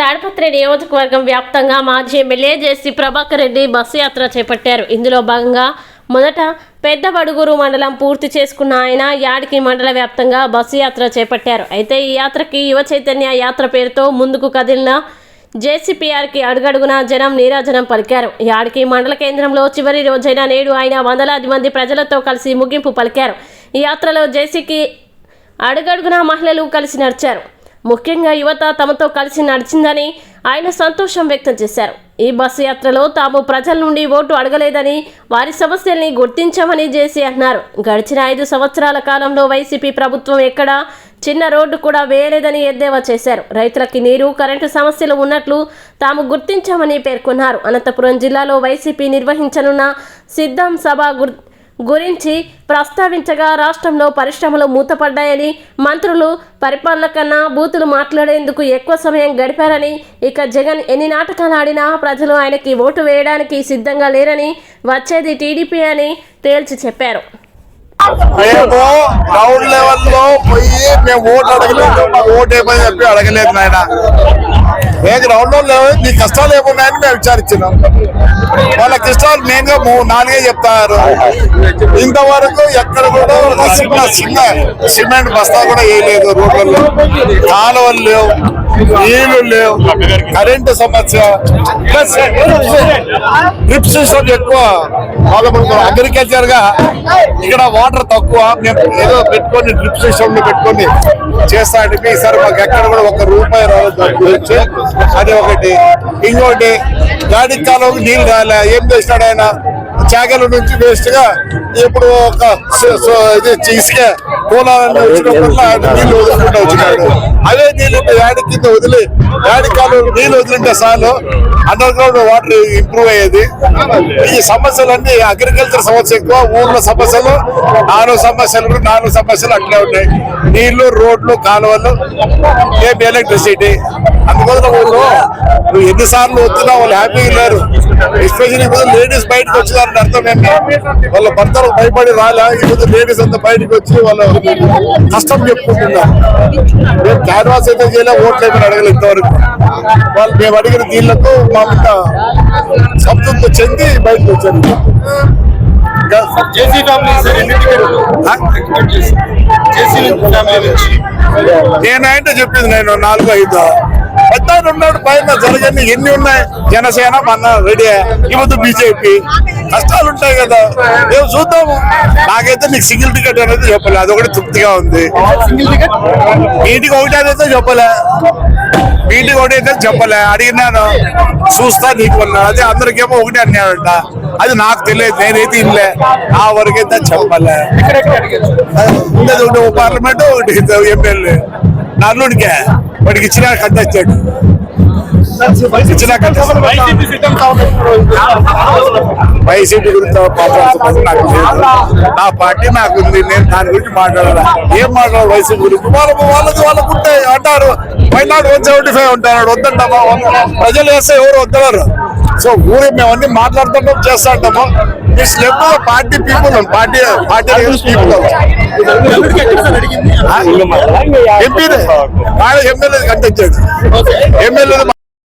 తాడపత్రి నియోజకవర్గం వ్యాప్తంగా మాజీ MLA JC Prabhakar Reddy bus యాత్ర చేపట్టారు. ఇందులో భాగంగా మొదట పెద్ద బడుగురు మండలం పూర్తి చేసుకున్న ఆయన యాడికి మండల వ్యాప్తంగా బస్సు యాత్ర చేపట్టారు. అయితే ఈ యాత్రకి యువ చైతన్య యాత్ర పేరుతో ముందుకు కదిలిన జేసీపీఆర్కి అడుగడుగున జనం నీరాజనం పలికారు. యాడికి మండల కేంద్రంలో చివరి రోజైన నేడు ఆయన వందలాది మంది ప్రజలతో కలిసి ముగింపు పలికారు. ఈ యాత్రలో జేసీకి అడుగడుగున మహిళలు కలిసి నడిచారు. ముఖ్యంగా యువత తమతో కలిసి నడిచిందని ఆయన సంతోషం వ్యక్తం చేశారు. ఈ బస్సు యాత్రలో తాము ప్రజల నుండి ఓటు అడగలేదని వారి సమస్యల్ని గుర్తించామని జేసీ అన్నారు. గడిచిన ఐదు సంవత్సరాల కాలంలో వైసీపీ ప్రభుత్వం ఎక్కడా చిన్న రోడ్డు కూడా వేయలేదని ఎద్దేవా చేశారు. రైతులకి నీరు కరెంటు సమస్యలు ఉన్నట్లు తాము గుర్తించామని పేర్కొన్నారు. అనంతపురం జిల్లాలో వైసీపీ నిర్వహించనున్న సిద్ధం సభ గుర్ గురించి ప్రస్తావించగా రాష్ట్రంలో పరిశ్రమలు మూతపడ్డాయని మంత్రులు పరిపాలన కన్నా బూతులు మాట్లాడేందుకు ఎక్కువ సమయం గడిపారని ఇక జగన్ ఎన్ని నాటకాలు ఆడినా ప్రజలు ఆయనకి ఓటు వేయడానికి సిద్ధంగా లేరని వచ్చేది టీడీపీ అని తేల్చి చెప్పారు. మేము గ్రౌండ్ లెవెల్లో పోయి మేము ఓటు అడగలేదు మాకు ఓటు ఏమని చెప్పి అడగలేదు నాయన. మేము గ్రౌండ్లో లేవు నీ కష్టాలు ఏమున్నాయని మేము విచారించినాం. వాళ్ళ కష్టాలు మెయిన్గా నాలుగే చెప్తారు. ఇంతవరకు ఎక్కడ కూడా ఒక చిన్న చిన్న సిమెంట్ బస్తా కూడా వేయలేదు రోడ్లలో. కాలువలు లేవు నీళ్ళు లేవు కరెంటు సమస్య. ప్లస్ డ్రిప్ సిస్టమ్ ఎక్కువ. బాధపడుతున్నాం అగ్రికల్చర్గా ఇక్కడ వాటర్ తక్కువ. మేము ఏదో పెట్టుకొని డ్రిప్ సిస్టమ్ పెట్టుకొని చేస్తా అంటే ఈసారి మాకు ఎక్కడ కూడా ఒక రూపాయి రావచ్చు అది ఒకటి. ఇంకోటి గాడి కాలంలో నీళ్ళు రాలే. ఏం చేసినాడు ఆయన? చాగల నుంచి వేస్ట్గా ఇప్పుడు ఒక ఇది ఇసుక పోలాలని నీళ్ళు వదులుకుంటూ వచ్చినాడు. అవే నీళ్ళు యాడి కింద వదిలి యాడి కాలం నీళ్ళు వదిలింటే చాలు. అండర్ గ్రౌండ్ వాటర్ ఇంప్రూవ్ అయ్యేది. ఈ సమస్యలన్నీ అగ్రికల్చర్ సమస్య ఎక్కువ ఊర్లో సమస్యలు నాలుగు సమస్యలు నాలుగు సమస్యలు అట్లే ఉన్నాయి. నీళ్ళు రోడ్లు కాలువలు ఏం ఎలక్ట్రిసిటీ అందుకోసం ఊళ్ళో నువ్వు ఎన్నిసార్లు వచ్చినా వాళ్ళు హ్యాపీగా లేరు. ఎస్పెషల్లీ ఇప్పుడు లేడీస్ బయటకు వచ్చినారని అర్థం ఏంటి? వాళ్ళ భర్తలు భయపడి రాలే ఇప్పుడు లేడీస్ అంతా బయటకు వచ్చి వాళ్ళు కష్టం చెప్పుకుంటున్నారు. మేము క్యాన్వాస్ అయితే చేయలే ఓట్లు అడగలేదు ఇంతవరకు. వాళ్ళు మేము అడిగిన దీళ్ళకు మా మీద సంతృప్తి చెంది బయటకు వచ్చారు. జేసీ ఫ్యామిలీ సార్ ఫ్యామిలీ నుంచి. నేనంటే చెప్పింది నేను నాలుగు ఐదు. పెద్ద ఆయన ఉన్నాడు పైన జరగని ఎన్ని ఉన్నాయి? జనసేన మన రెడీ ఇవ్వదు బీజేపీ. కష్టాలు ఉంటాయి కదా. మేము చూద్దాము? నాకైతే నీకు సింగిల్ టికెట్ అనేది చెప్పలే. అది ఒకటి తృప్తిగా ఉంది. Single ticket? ఒకటి అయితే చెప్పలే. వీటికి ఒకటి అయితే చెప్పలే. అడిగినాను. చూస్తా నీకు అదే అందరికేమో ఒకటి అన్నాడంట. అది నాకు తెలియదు. నేనైతే ఇల్లే నా వరకైతే చెప్పలే. ఉండేది ఒకటి ఒక పార్లమెంట్ ఒకటి ఎమ్మెల్యే నల్లుడికే. వాడికి ఇచ్చిన ఇచ్చిన కట్టేస్తాడు వైసీపీ గురించి మాట్లాడుతున్నది నాకు లేదు నా పార్టీ నాకు ఉంది నేను దాని గురించి మాట్లాడాలి? ఏం మాట్లాడాలి వైసీపీ గురించి? వాళ్ళకు వాళ్ళకి వాళ్ళకు ఉంటాయి అంటారు. పైనాడు వన్ సెవెంటీ ఫైవ్ ఉంటారు వద్దంటామా? ప్రజలు వేస్తే ఎవరు వద్దన్నారు సో ఊరి మేము అన్ని మాట్లాడుతుంటాం చేస్తా ఉంటాము it's left party people party party people. MP MLA కంటెచ్చాడు MLA